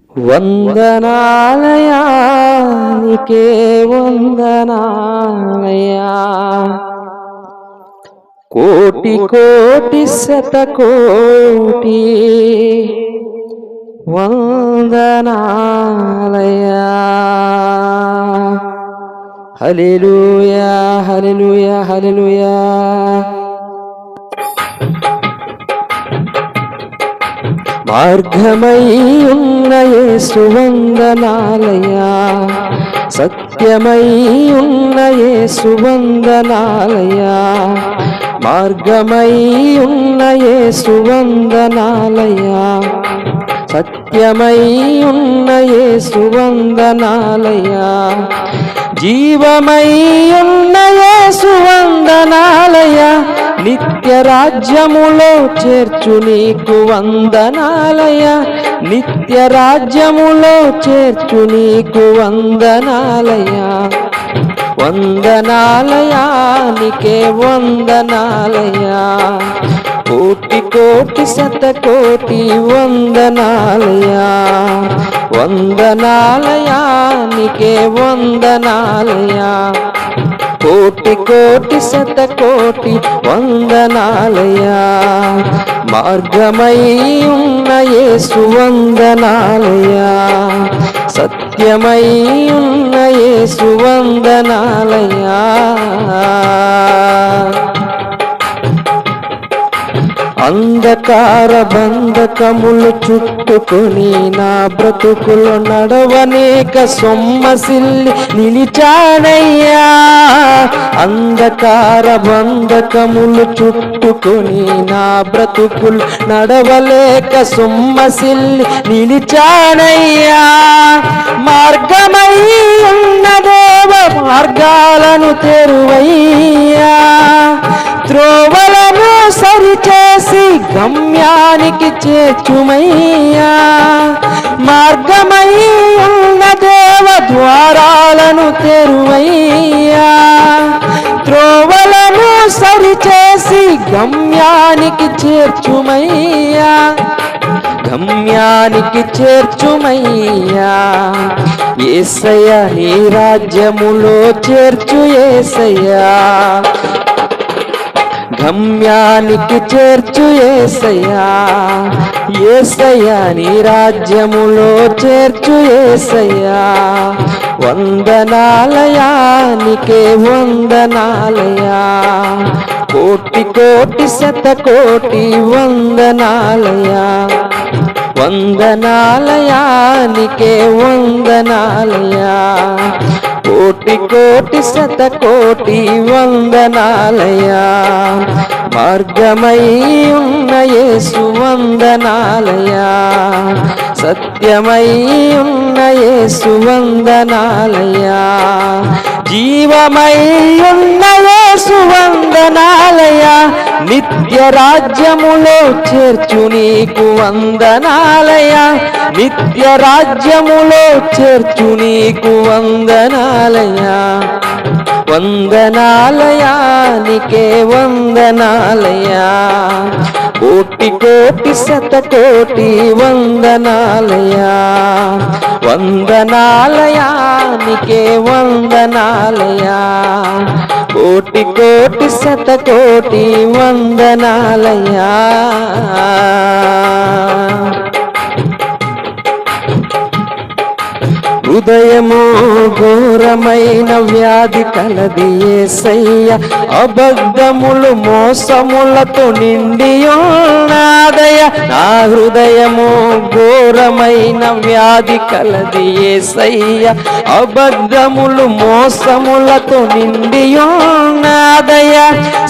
వందనాలయానికే వందనాలయా. కోటి కోటి శత కోటి వందనాలయా. హల్లెలూయా హల్లెలూయా హల్లెలూయా. మార్గమై ఉన్న యేసు సత్యమై ఉన్న యేసు మార్గమై ఉన్న యేసు సత్యమై ఉన్న యేసు జీవమై ఉన్న యేసు నిత్య రాజ్యములో చేర్చు నీకు వందనాలయ నిత్య రాజ్యములో చేర్చు నీకు వందనాలయ వందనాలయానికే వందనాలయా కోటి కోటి శతకోటి వందనాలయా వందనాలయానికే వందనాలయా కోటి కోటి శత కోటి వందనాలయా మార్గమై ఉన్న యేసు వందనాలయా సత్యమై ఉన్న యేసు వందనాలయా అంధకార బంధకములు చుట్టుకొని నా బ్రతుకులు నడవనేక సొమ్మసిల్లి నిలిచాడయ్యా అంధకార బంధకములు చుట్టుకొని నా బ్రతుకులు నడవలేక సొమ్మసిల్లి నిలిచాడయ్యా మార్గమై ఉన్నదేవ మార్గాలను తెరువయ్యా. త్రోవలను సరిచే చేసి గమ్యానికి చేర్చుమయ్యా. మార్గమై ఉన్న దేవ ద్వారాలను తెరువయ్యా. త్రోవలను సరిచేసి గమ్యానికి చేర్చుమయ్యా. గమ్యానికి చేర్చుమయ్యా. ఏసయ్య నీ రాజ్యములో చేర్చు ఏసయ్యా. గమ్యానికి చేర్చు ఏసయ్యా. ఏసయ్యా నీ రాజ్యములో చేర్చు ఏసయ్యా. వందనాలయానికే వందనాలయా కోటి కోటి శత కోటి వందనాలయా వందనాలయానికే వందనాలయా కోటి కోటి శత కోటి వందనాలయా మార్గమై ఉన్న యేసు వందనాలయా సత్యమై ఉన్న యేసు జీవమై ఉన్న యేసు నిత్య రాజ్యములో చేర్చు నీకు వందనాలయా నిత్య రాజ్యములో చేర్చు నీకు వందనాలయా వందనాలయానికే వందనాలయా. కోటి కోటి శతకోటి వందనాలయా. వందనాలయానికే వందనాలయా. కోటి కోటి శతకోటి వందనాలయా. హృదయమా ఘోరమైన వ్యాధి కలది ఏసయ్య. అబద్ధములు మోసములతో నిండి ఉన్నాదయ నా హృదయము ఘోరమైన వ్యాధి కలది ఏసయ్య. అబద్ధములు మోసములతో నిండి ఉన్నాదయ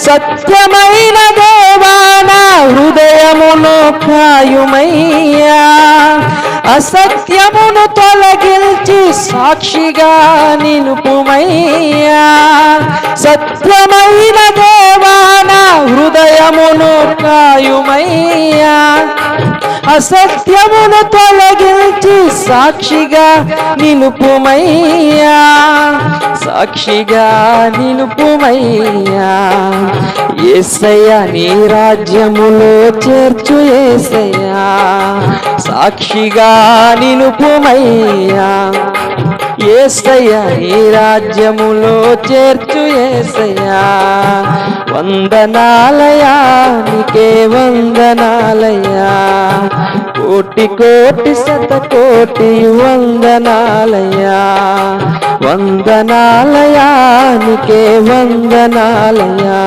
సత్యమైన దేవానా హృదయమును కాయుమయ్యా అసత్యమును తొలగించి సాక్షిగా నిలుపుమయ్యా సత్యమైన దేవాన హృదయమును కాయుమయ్యా. అసత్యమును తొలగించి సాక్షిగా నిలుపుమయ్యా సాక్షిగా నిలుపుమయ్యా ఏసయ్య నీ రాజ్యములో చేర్చు ఏసయ్యా. సాక్షిగా నిలుపుమయ్యా ఏసయ్య ఈ రాజ్యములో చేర్చు ఏసయ్యా. వందనాలయా నీకే వందనాలయా కోటి కోటి శత కోటి వందనాలయా వందనాలయా నీకే వందనాలయా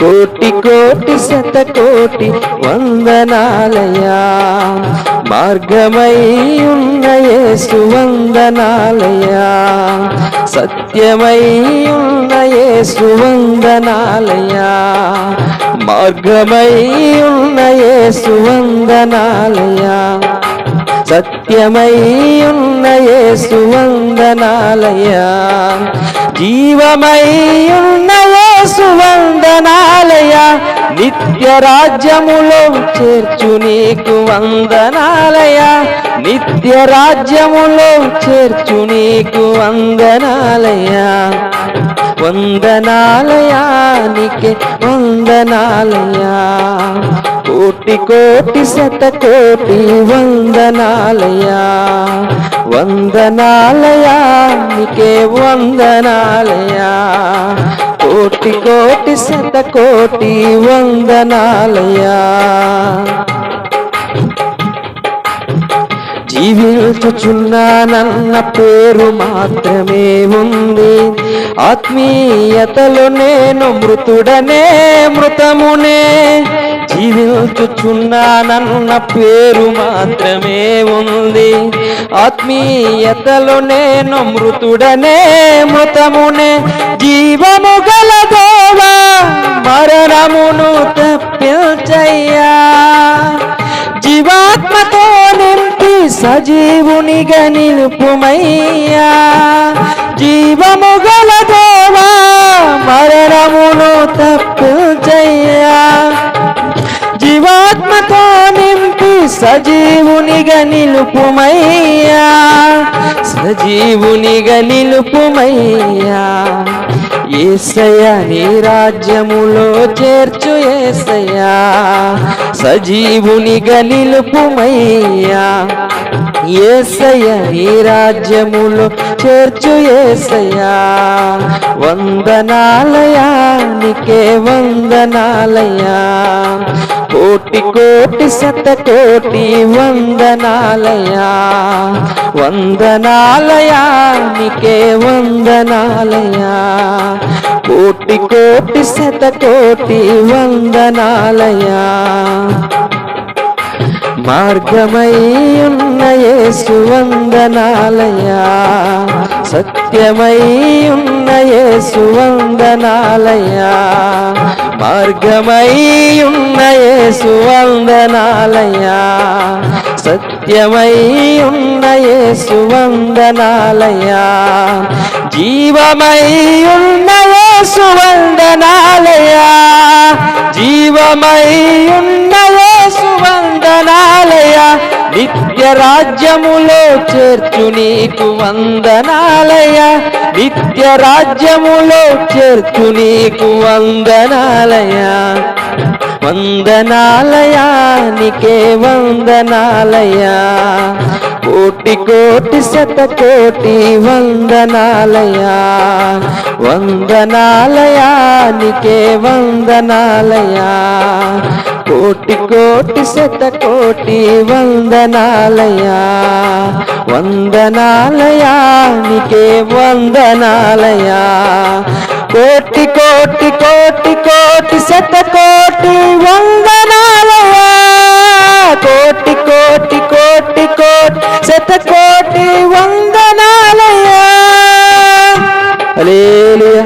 కోటి కోటి శత కోటి వందనాలయా మార్గమై ఉన్న యేసు వందనాలయా సత్యమై ఉన్న యేసు వందనాలయా మార్గమై ఉన్న యేసు వందనాలయా సత్యమై ఉన్న యేసు వందనాలయా జీవమై ఉన్న నిత్య రాజ్యములో చేర్చు నీకు వందనాలయ నిత్య రాజ్యములో చేర్చు నీకు వందనాలయ. వందనాలయానికి వందనాలయా. కోటి కోటి శతకోటి వందనాలయా వందనాలయా నీకే వందనాలయా కోటి కోటి శతకోటి వందనాలయా జీవించుచున్నానన్న పేరు మాత్రమే ఉంది. ఆత్మీయతలో నేను మృతుడనే మృతమునే. జీవించుచున్నానన్న పేరు మాత్రమే ఉంది. ఆత్మీయతలో నేను మృతుడనే మృతమునే. జీవము గలదేవా మరణమును తప్పించయ్యా. జీవాత్మతో నింపి సజీవునిగా నిలుపుమయ్యా. జీవము గల సజీవునిగా నిలుపుమయ్యా. సజీవునిగా నిలుపుమయ్యా. ఏసయ నీ రాజ్యములో చేర్చు ఏసయ్యా. సజీవునిగా నిలుపుమయ్యా. ఏసయ నీ రాజ్యములో చేర్చు ఏసయ్యా. వందనాలయా నీకే వందనాలయా కోటి కోటి శత కోటి వందనాలయా వందనాలయా నీకే వందనాలయా కోటి కోటి శత కోటి వందనాలయా మార్గమై యేసు వందనాలయా సత్యమై యేసు వందనాలయా మార్గమై యేసు వందనాలయా సత్యమై యేసు వందనాలయా జీవమై యేసు వందనాలయా జీవమై ఉన్న యేసు వందనాలయ నిత్య రాజ్యములో చేర్చు నీకు వందనాలయ నిత్య రాజ్యములో చేర్చు నీకు వందనాలయ వందనాలయా నీకే వందనాలయా కోటి కోటి శత కోటి వందనాలయా వందనాలయా నీకే వందనాలయా కోటి కోటి శత కోటి వందనాలయా వందనాలయా నీకే వందనాలయా కోటి కోటి కోటి కోటి శత కోటి వందనాలయా కోటి కోటి కోటి కోటి శత కోటి వందనాలయా హల్లెలూయా